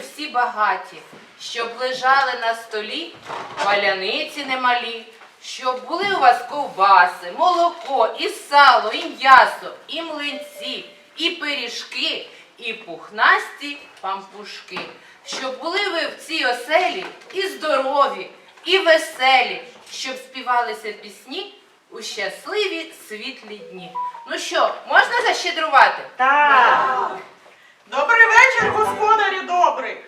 всі багаті, щоб лежали на столі паляниці немалі, щоб були у вас ковбаси, молоко, і сало, і м'ясо, і млинці, і пиріжки, і пухнасті пампушки. Щоб були ви в цій оселі і здорові, і веселі, щоб співалися пісні у щасливі світлі дні. Ну що, можна защедрувати? Так. Добрий вечір, господарі добрий.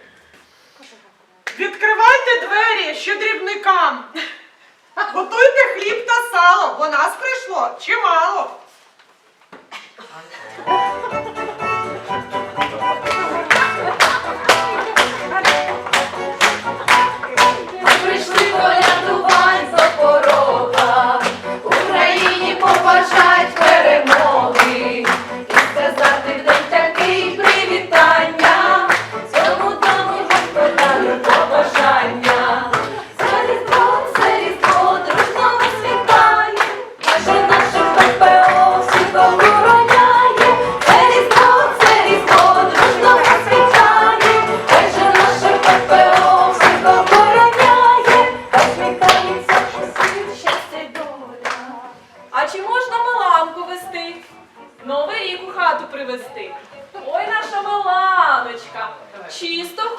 Відкривайте двері щедрівникам. Готуйте хліб та сало, бо нас прийшло чимало.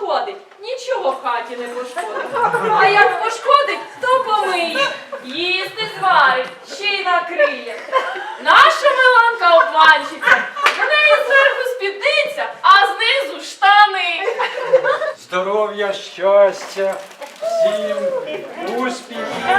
Ходить, нічого в хаті не пошкодить. А як пошкодить, то помиє, їсти зварить, ще й накриє. Наша Миланка обманщиця, в неї зверху спідниця, а знизу штани. здоров'я, щастя, всім успіхів.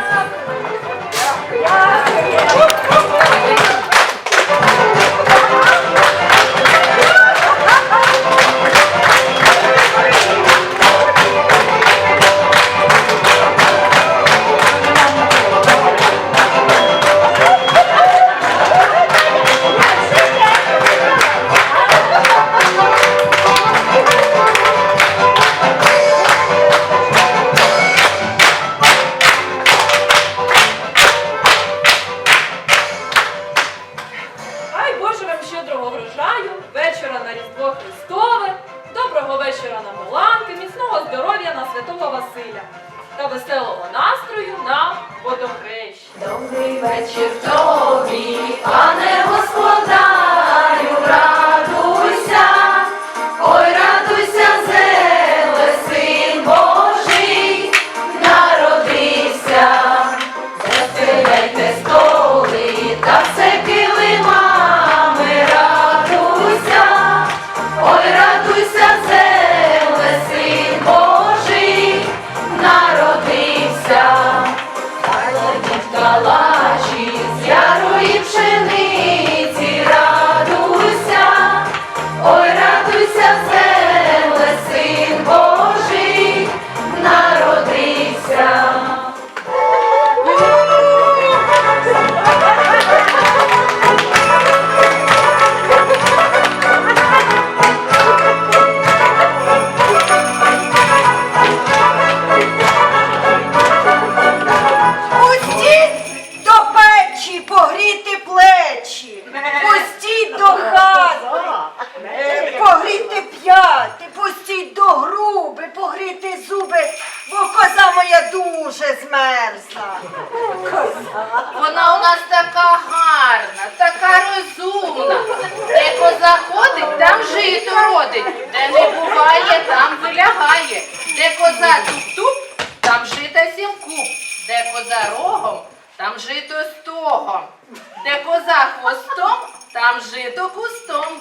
Груби, зуби, бо коза моя дуже змерзла. Вона у нас така гарна, така розумна. Де коза ходить, там жито родить. Де не буває, там вилягає. Де коза туп-туп, там жита сім куб. Де коза рогом, там жито стогом. Де коза хвостом, там жито кустом.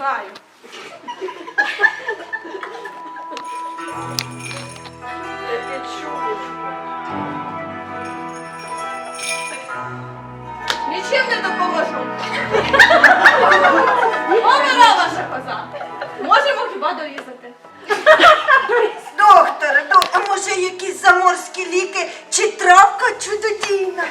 Знаю. Нічим не допоможу. Помира ваша коза. Можемо хіба дорізати? Докторе, до- а може якісь заморські ліки чи травка чудодійна?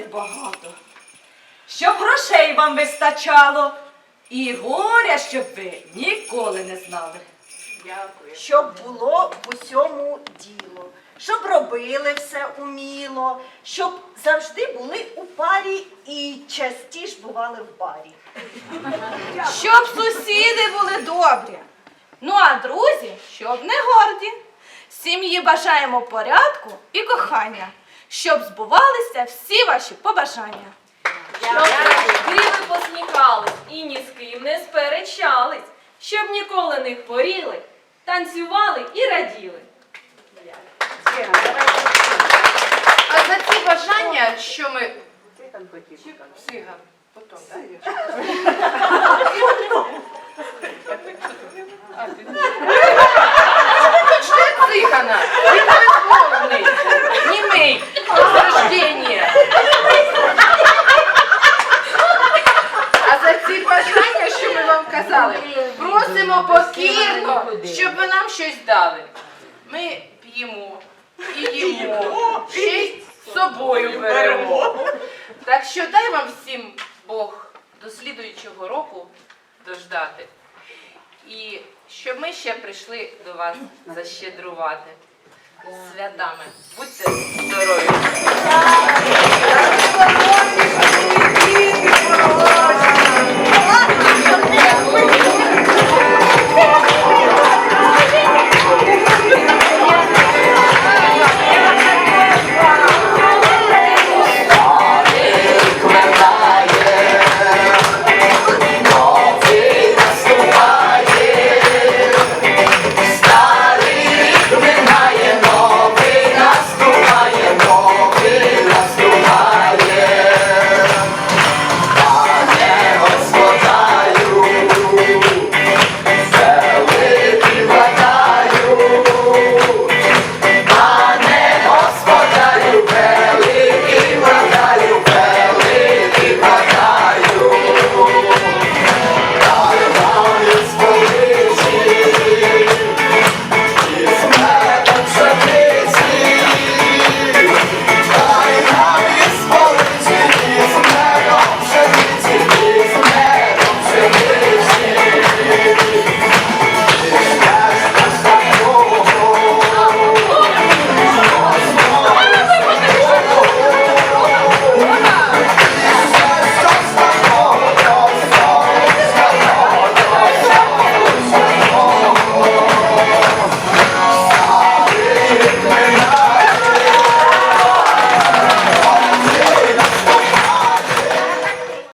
Щастя багато, щоб грошей вам вистачало, і горя, щоб ви ніколи не знали. Щоб було в усьому діло, щоб робили все уміло, щоб завжди були у парі і частіше бували в барі. Щоб сусіди були добрі. Ну а друзі, щоб не горді. Сім'ї бажаємо порядку і кохання, щоб збувалися всі ваші побажання. Щоб завжди ви посміхались і ні з ким не сперечались, щоб ніколи не хворіли, танцювали і раділи. А за ці бажання, що ми. Циган. Потім, так? Ти цигана! Він безмовний! Німий! З рождення! А за ці бажання, що ми вам казали, просимо покірно, щоб ви нам щось дали. Ми п'ємо і честь з собою беремо. Так що дай вам всім Бог до слідуючого року дождати. І щоб ми ще прийшли до вас защедрувати. Святами. Будьте здорові!